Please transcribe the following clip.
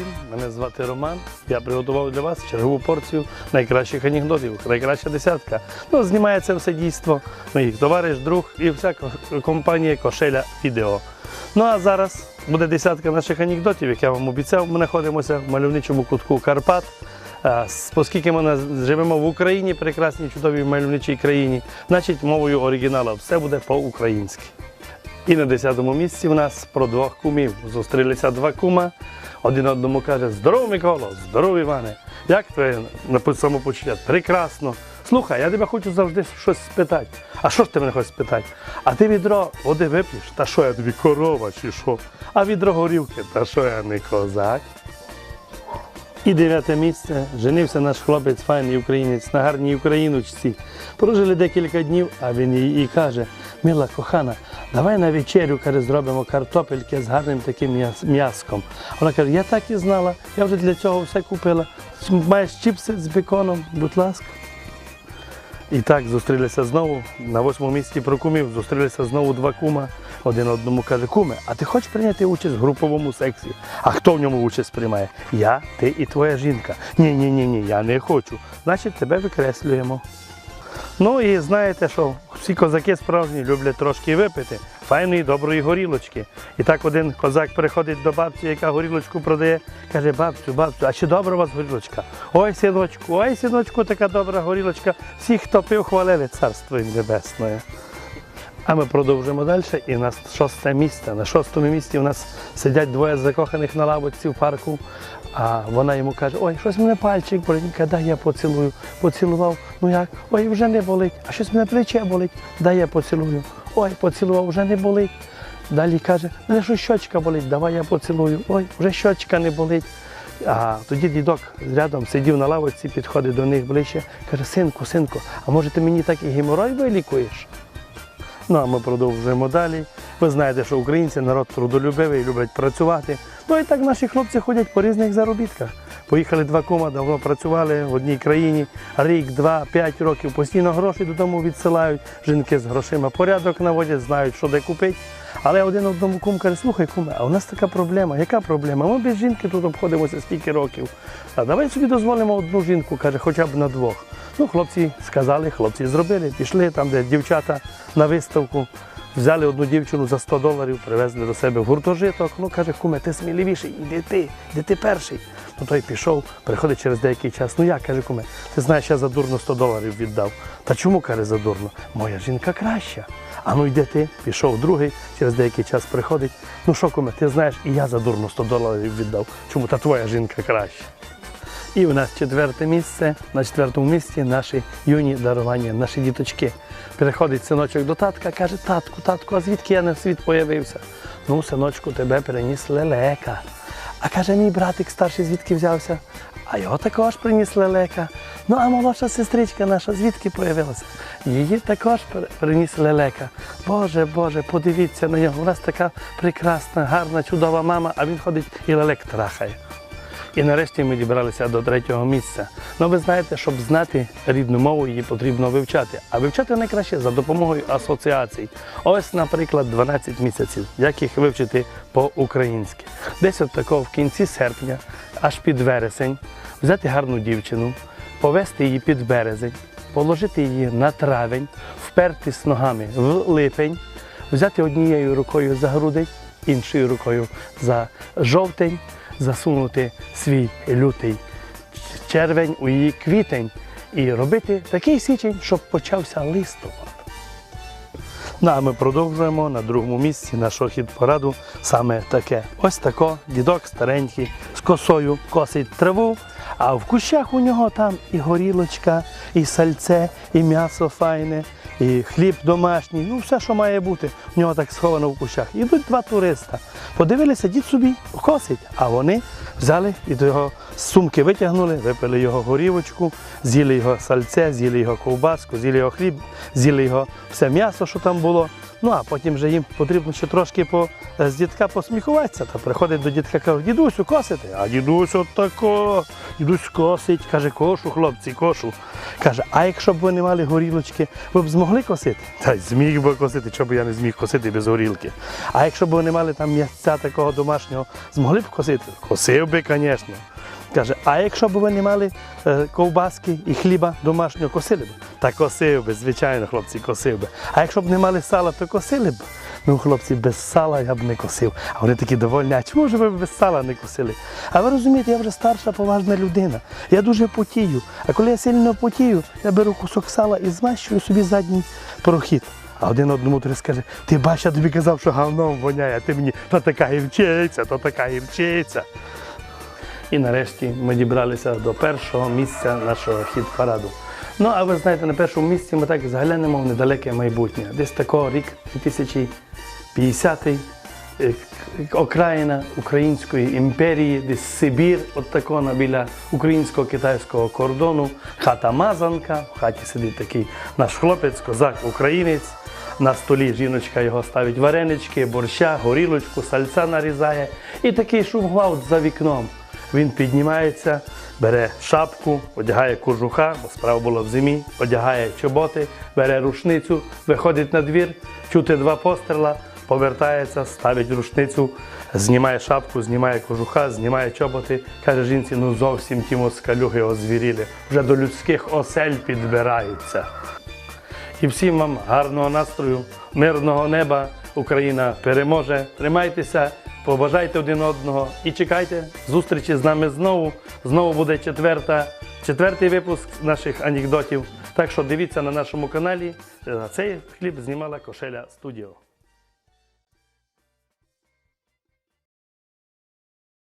всім! Мене звати Роман. Я приготував для вас чергову порцію найкращих анекдотів. Найкраща десятка. Ну, знімається все дійство. Мій товариш, друг і вся компанія Кошеля Відео. Ну а зараз буде десятка наших анекдотів, як я вам обіцяв. Ми знаходимося в мальовничому кутку Карпат. Оскільки ми живемо в Україні, прекрасній, чудовій мальовничій країні, значить мовою оригіналу все буде по-українськи. І на 10-му місці в нас про двох кумів. Зустрілися два кума. Один одному каже: Здорово, Миколо, здорово, Іване. Як твоє самопочуття? Прекрасно. Слухай, я тебе хочу завжди щось спитати. А що ж ти мене хочеш спитати? А ти відро води вип'єш? Та що я тобі корова чи що? А відро горілки, та що я не козак? І дев'яте місце. Женився наш хлопець, файний українець, на гарній україночці. Прожили декілька днів, а він їй і каже: Мила кохана, давай на вечерю каже, зробимо картопельки з гарним таким м'яском. Вона каже, я так і знала, я вже для цього все купила. Маєш чіпси з беконом, будь ласка. І так зустрілися знову. На восьмому місці про кумів зустрілися знову два кума. Один одному каже, куме, а ти хочеш прийняти участь в груповому сексі? А хто в ньому участь приймає? Я, ти і твоя жінка. Ні, ні, ні, ні, я не хочу. Значить, тебе викреслюємо. Ну і знаєте, що всі козаки справжні люблять трошки випити, файної доброї горілочки. І так один козак приходить до бабці, яка горілочку продає, каже, бабцю, бабцю, а чи добра у вас горілочка? Ой, синочку, ой, синочку, така добра горілочка. Всі, хто пив, хвалили царство їм небесне. А ми продовжуємо далі. І на шосте місце. На шостому місці у нас сидять двоє закоханих на лавочці в парку. А вона йому каже: Ой, щось мене пальчик болить. Дай я поцілую. Поцілував. Ну як? Ой, вже не болить. А щось мене плече болить. Дай я поцілую. Ой, поцілував, вже не болить. Далі каже, мене що щочка болить, давай я поцілую. Ой, вже щочка не болить. А тоді дідок рядом сидів на лавочці, підходить до них ближче, каже, синку, синку, а може ти мені так і геморой вилікуєш? Ну а ми продовжуємо далі. Ви знаєте, що українці народ трудолюбивий, люблять працювати. Ну і так наші хлопці ходять по різних заробітках. Поїхали два кума, давно працювали в одній країні. Рік, два, п'ять років постійно гроші додому відсилають. Жінки з грошима порядок наводять, знають, що де купити. Але один одному кум каже, слухай, куме, а у нас така проблема. Яка проблема? Ми без жінки тут обходимося стільки років. А давай собі дозволимо одну жінку, каже, хоча б на двох. Ну, хлопці сказали, хлопці зробили, пішли там, де дівчата на виставку. Взяли одну дівчину за 100 доларів, привезли до себе в гуртожиток. Ну, каже, куме, ти сміливіший, іди ти, іди ти перший. Ну той пішов, приходить через деякий час. Ну як, каже, куме, ти знаєш, я за дурно 100 доларів віддав. Та чому, каже, за дурно? Моя жінка краща. А ну йде ти, пішов другий, через деякий час приходить. Ну що, куме, ти знаєш, і я за дурно 100 доларів віддав. Чому та твоя жінка краща? І у нас четверте місце. На четвертому місці наші юні дарування, наші діточки. Приходить синочок до татка, каже, татку, татку, а звідки я на світ появився? Ну, синочку, тебе приніс лелека. А каже, мій братик старший звідки взявся? А його також приніс лелека. Ну, а молодша сестричка наша звідки появилася? Її також приніс лелека. Боже, Боже, подивіться на нього. У нас така прекрасна, гарна, чудова мама, а він ходить і лелек трахає. І нарешті ми дібралися до третього місця. Ну ви знаєте, щоб знати рідну мову, її потрібно вивчати. А вивчати найкраще за допомогою асоціацій. Ось, наприклад, 12 місяців, як їх вивчити по-українськи. Десь от такого в кінці серпня, аж під вересень, взяти гарну дівчину, повести її під березень, положити її на травень, впертись ногами в липень, взяти однією рукою за грудень, іншою рукою за жовтень засунути свій лютий червень у її квітень і робити такий січень, щоб почався листопад. Ну, а ми продовжуємо на другому місці нашого хід пораду саме таке. Ось тако дідок старенький з косою косить траву, а в кущах у нього там і горілочка, і сальце, і м'ясо файне, і хліб домашній, ну все, що має бути, в нього так сховано в кущах. Ідуть два туриста. Подивилися, дід собі косить, а вони взяли і до його з сумки витягнули, випили його горівочку, з'їли його сальце, з'їли його ковбаску, з'їли його хліб, з'їли його все м'ясо, що там було. Ну а потім вже їм потрібно ще трошки по, з дітка посміхуватися. Та приходить до дітка, каже, дідусю, косити. А дідусь от тако, дідусь косить, каже, кошу, хлопці, кошу. Каже, а якщо б ви не мали горілочки, ви б змогли косити? Та й зміг би косити, чого б я не зміг косити без горілки. А якщо б ви не мали там м'ясця такого домашнього, змогли б косити? Косив би, звісно. Каже, а якщо б ви не мали е, ковбаски і хліба домашнього, косили б? Та косив би, звичайно, хлопці, косив би. А якщо б не мали сала, то косили б. Ну, хлопці, без сала я б не косив. А вони такі довольні, а чому ж ви без сала не косили? А ви розумієте, я вже старша, поважна людина. Я дуже потію. А коли я сильно потію, я беру кусок сала і змащую собі задній прохід. А один одному той скаже, ти бач, я тобі казав, що говном воняє, а ти мені то така гірчиця, то така гірчиця. І нарешті ми дібралися до першого місця нашого хіт-параду. Ну, а ви знаєте, на першому місці ми так заглянемо в недалеке майбутнє. Десь такого рік 2050-й, е, окраїна Української імперії, десь Сибір, от тако на біля українсько-китайського кордону, хата Мазанка, в хаті сидить такий наш хлопець, козак, українець. На столі жіночка його ставить варенички, борща, горілочку, сальця нарізає. І такий шум гвалт за вікном. Він піднімається, бере шапку, одягає кожуха, бо справа була в зимі, одягає чоботи, бере рушницю, виходить на двір, чути два постріла, повертається, ставить рушницю, знімає шапку, знімає кожуха, знімає чоботи. Каже жінці, ну зовсім ті москалюги озвіріли, вже до людських осель підбираються. І всім вам гарного настрою, мирного неба. Україна переможе. Тримайтеся, побажайте один одного і чекайте зустрічі з нами знову. Знову буде четверта, четвертий випуск наших анекдотів. Так що дивіться на нашому каналі. А Цей хліб знімала Кошеля Студіо.